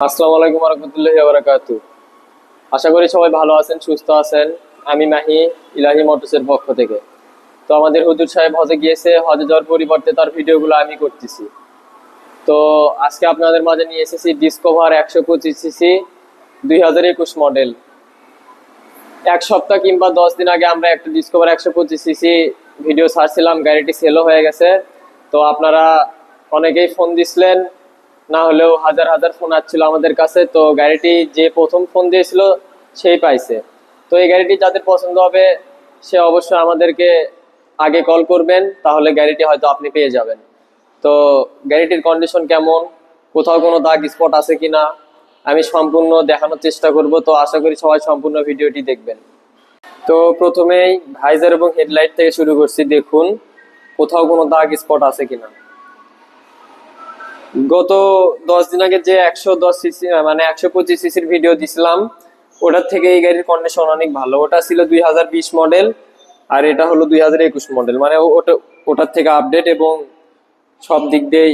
আসসালামু আলাইকুম রহমতুল্লাহি বারাকাতু আশা করি সবাই ভালো আছেন, সুস্থ আছেন। আমি মাহি, ইলাহি মোটরসের পক্ষ থেকে। তো আমাদের হুজুর সাহেব হজে গিয়েছে, হজে যাওয়ার পরিবর্তে তার ভিডিওগুলো আমি করতেছি। তো আজকে আপনাদের মাঝে নিয়ে এসেছি ডিসকভার একশো পঁচিশ সিসি দুই হাজার একুশ মডেল এক সপ্তাহ কিংবা দশ দিন আগে আমরা একটা ডিসকভার একশো পঁচিশ সিসি ভিডিও ছাড়ছিলাম, গাড়িটি সেলও হয়ে গেছে। তো আপনারা অনেকেই ফোন দিছিলেন না হলেও হাজার হাজার ফোন আসছিল আমাদের কাছে, তো গাড়িটি যে প্রথম ফোন দিয়েছিল সেই পাইছে। তো এই গাড়িটি যাদের পছন্দ হবে, সে অবশ্যই আমাদেরকে আগে কল করবেন, তাহলে গাড়িটি হয়তো আপনি পেয়ে যাবেন। তো গাড়িটির কন্ডিশন কেমন? কোথাও কোনো দাগ স্পট আছে কিনা? আমি সম্পূর্ণ দেখানোর চেষ্টা করব, তো আশা করি সবাই সম্পূর্ণ ভিডিওটি দেখবেন। তো প্রথমেই ভাইজার এবং হেডলাইট থেকে শুরু করছি, দেখুন কোথাও কোনো দাগ স্পট আছে কিনা। গত দশ দিন আগে যে একশো দশ সিসি মানে একশো পঁচিশ সিসির ভিডিও দিছিলাম, ওটার থেকে এই গাড়ির কন্ডিশন অনেক ভালো। ওটা ছিল দুই হাজার বিশ মডেল আর এটা হলো দুই হাজার একুশ মডেল মানে ওটা ওটার থেকে আপডেট এবং সব দিক দিয়েই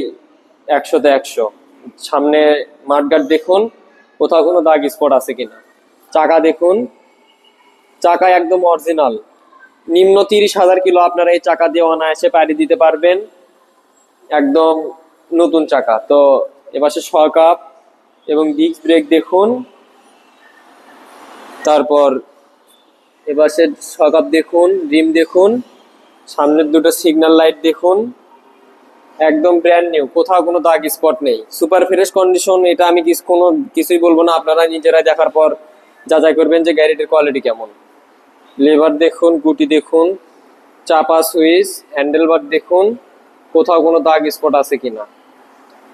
একশোতে একশো। সামনে মাঠগার্ড দেখুন, কোথাও কোনো দাগ স্পট আছে কিনা। চাকা দেখুন, চাকা একদম অরিজিনাল নিম্ন তিরিশ হাজার কিলো আপনারা এই চাকা দিয়ে অনায়াসে পাড়ি দিতে পারবেন। একদম নতুন চাকা। তো এপাশে সকাপ এবং ডিস্ক ব্রেক দেখুন। তারপর এপাশে সকাপ দেখুন রিম দেখুন, সামনের দুটো সিগন্যাল লাইট দেখুন। একদম ব্র্যান্ড নিউ কোথাও কোনো দাগ স্পট নেই। সুপার ফ্রেশ কন্ডিশন এটা আমি কিছু কোনো, কিছুই বলব না, আপনারা নিজেরা দেখার পর যাচাই করবেন যে গাড়িটির কোয়ালিটি কেমন। লেবার দেখুন, গুটি দেখুন, চাপা সুইচ হ্যান্ডেলবার দেখুন, কোথাও কোনো দাগ স্পট আছে কিনা।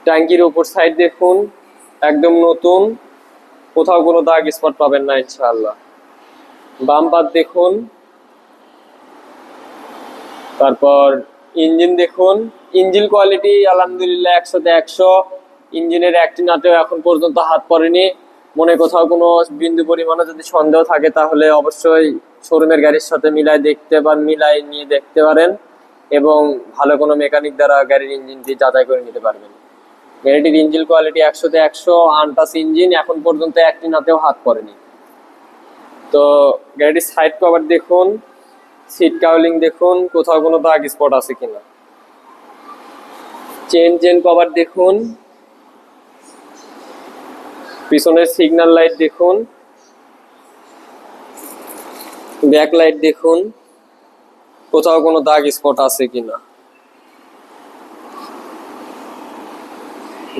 ট্যাঙ্কির উপর সাইড দেখুন, একদম নতুন। কোথাও কোনো দাগ স্পট পাবেন না, ইনশাআল্লাহ। বাম পাত দেখুন। তারপর ইঞ্জিন দেখুন। ইঞ্জিন কোয়ালিটি আলহামদুলিল্লাহ একশোতে একশো। ইঞ্জিনের একটি নাটেও এখন পর্যন্ত হাত পড়েনি। মনে কোথাও কোনো বিন্দু পরিমাণে যদি সন্দেহ থাকে, তাহলে অবশ্যই শোরুমের গাড়ির সাথে মিলাই দেখতে পারেন মিলাই নিয়ে দেখতে পারেন এবং ভালো কোনো মেকানিক দ্বারা গাড়ির ইঞ্জিনটি যাচাই করে নিতে পারবেন। গাড়িটির ইঞ্জিন কোয়ালিটি একশোতে একশো আনটাস ইঞ্জিন এখন পর্যন্ত একটি নাতেও হাত পড়েনি। তো গাড়িটির সাইড কভার দেখুন সিট কাউলিং দেখুন, কোথাও কোনো দাগ স্পট আছে কিনা। চেন চেন কভার দেখুন, পিছনের সিগন্যাল লাইট দেখুন ব্যাক লাইট দেখুন, কোথাও কোনো দাগ স্পট আছে কিনা।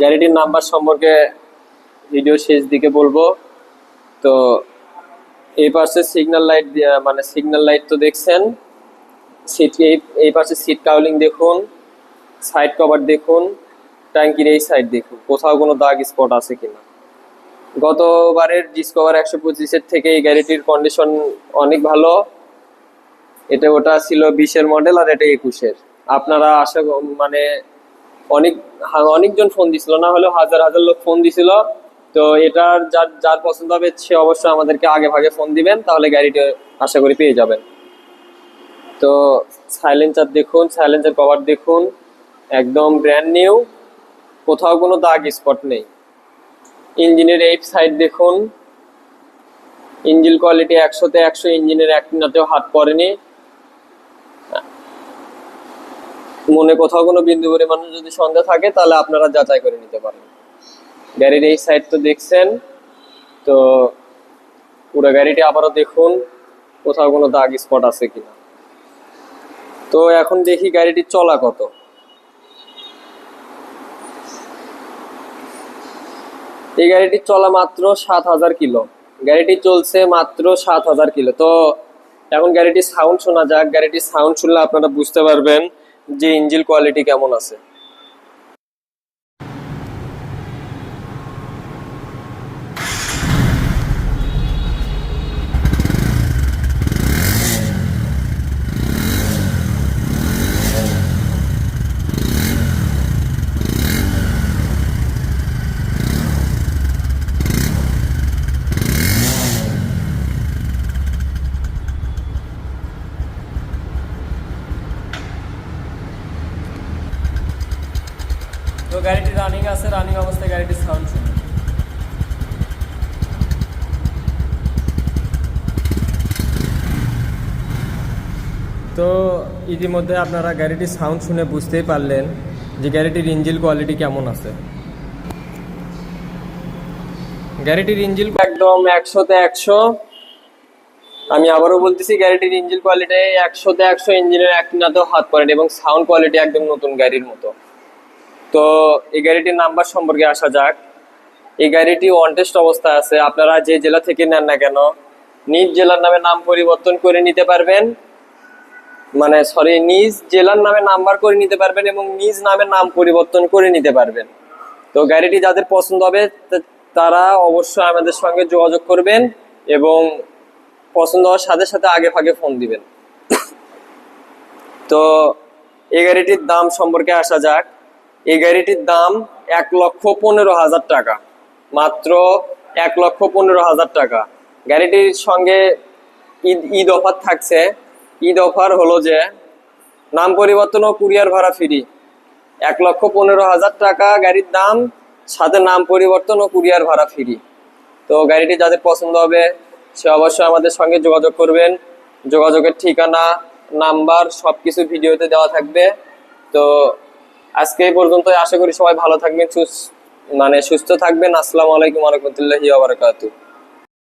গাড়িটির নাম্বার সম্পর্কে ভিডিও শেষ দিকে বলব। তো এই পাশে সিগন্যাল লাইট মানে সিগন্যাল লাইট তো দেখছেন। সিট এই পাশে সিট কাউলিং দেখুন সাইড কভার দেখুন ট্যাঙ্কির এই সাইড দেখুন, কোথাও কোনো দাগ স্পট আছে কিনা। গতবারের ডিসকভার একশো পঁচিশের থেকে এই গাড়িটির কন্ডিশন অনেক ভালো। এটা ওটা ছিল বিশের মডেল আর এটা একুশের। আপনারা আশা মানে অনেক অনেকজন ফোন দিছিল, না হলেও হাজার হাজার লোক ফোন দিছিল। তো এটার যার যার পছন্দ হবে, সে অবশ্যই আমাদেরকে আগে ভাগে ফোন দিবেন, তাহলে গাড়িটা আশা করি পেয়ে যাবেন। তো সাইলেন্সার দেখুন সাইলেন্সার কভার দেখুন, একদম ব্র্যান্ড নিউ কোথাও কোনো দাগ স্পট নেই। ইঞ্জিনের এইট সাইড দেখুন ইঞ্জিন কোয়ালিটি একশোতে একশো ইঞ্জিনের একটিনাতেও হাত পড়েনি। মনে কোথাও কোনো বিন্দু পরিমাণ যদি সন্দেহ থাকে, তাহলে আপনারা যাচাই করে নিতে পারেন। গাড়ির এই সাইড তো দেখছেন, তো পুরো গাড়িটি আবারও দেখুন, কোথাও কোনো দাগ স্পট আছে কিনা। তো এখন দেখি গাড়িটি চলা কত। এই গাড়িটি চলা মাত্র সাত হাজার কিলো। গাড়িটি চলছে মাত্র সাত হাজার কিলো। তো এখন গাড়িটির সাউন্ড শোনা যাক। গাড়িটির সাউন্ড শুনলে আপনারা বুঝতে পারবেন যে ইঞ্জিল কোয়ালিটি কেমন আছে? তো গাড়িটি রানিং আছে রানিং অবস্থায় গাড়িটির সাউন্ড শুনুন। তো ইতিমধ্যে আপনারা গাড়িটির সাউন্ড শুনে বুঝতেই পারলেন যে গাড়িটির ইঞ্জিল কোয়ালিটি কেমন আছে। গাড়িটির ইঞ্জিল একদম একশোতে একশো। আমি আবারও বলতেছি, গাড়িটির ইঞ্জিল কোয়ালিটি একশোতে একশো ইঞ্জিনের এক নাতেও হাত পড়েন এবং সাউন্ড কোয়ালিটি একদম নতুন গাড়ির মতো। তো এই গাড়িটির নাম্বার সম্পর্কে আসা যাক। এই গাড়িটি ওয়ান টেস্ট অবস্থায় আছে। আপনারা যে জেলা থেকে নেন না কেন, নিজ জেলার নামে নাম পরিবর্তন করে নিতে পারবেন। মানে সরি নিজ জেলার নামে নাম্বার করে নিতে পারবেন এবং নিজ নামে নাম পরিবর্তন করে নিতে পারবেন। তো গাড়িটি যাদের পছন্দ হবে তারা অবশ্যই আমাদের সঙ্গে যোগাযোগ করবেন এবং পছন্দ হওয়ার সাথে সাথে আগে ভাগে ফোন দিবেন। তো এই গাড়িটির দাম সম্পর্কে আসা যাক। এই গাড়িটির দাম এক লক্ষ পনেরো হাজার টাকা। মাত্র এক লক্ষ পনেরো হাজার টাকা। গাড়িটির সঙ্গে ঈদ ঈদ অফার থাকছে। ঈদ অফার হলো যে, নাম পরিবর্তন ও কুরিয়ার ভাড়া ফ্রি এক লক্ষ পনেরো হাজার টাকা গাড়ির দাম, সাথে নাম পরিবর্তন ও কুরিয়ার ভাড়া ফ্রি তো গাড়িটি যাদের পছন্দ হবে, সে অবশ্যই আমাদের সঙ্গে যোগাযোগ করবেন। যোগাযোগের ঠিকানা, নাম্বার সব কিছু ভিডিওতে দেওয়া থাকবে। তো আজকে এই পর্যন্ত আশা করি সবাই ভালো থাকবেন, সুস্থ মানে সুস্থ থাকবেন। আসসালামু আলাইকুম রহমতুল্লাহি আবরকাতু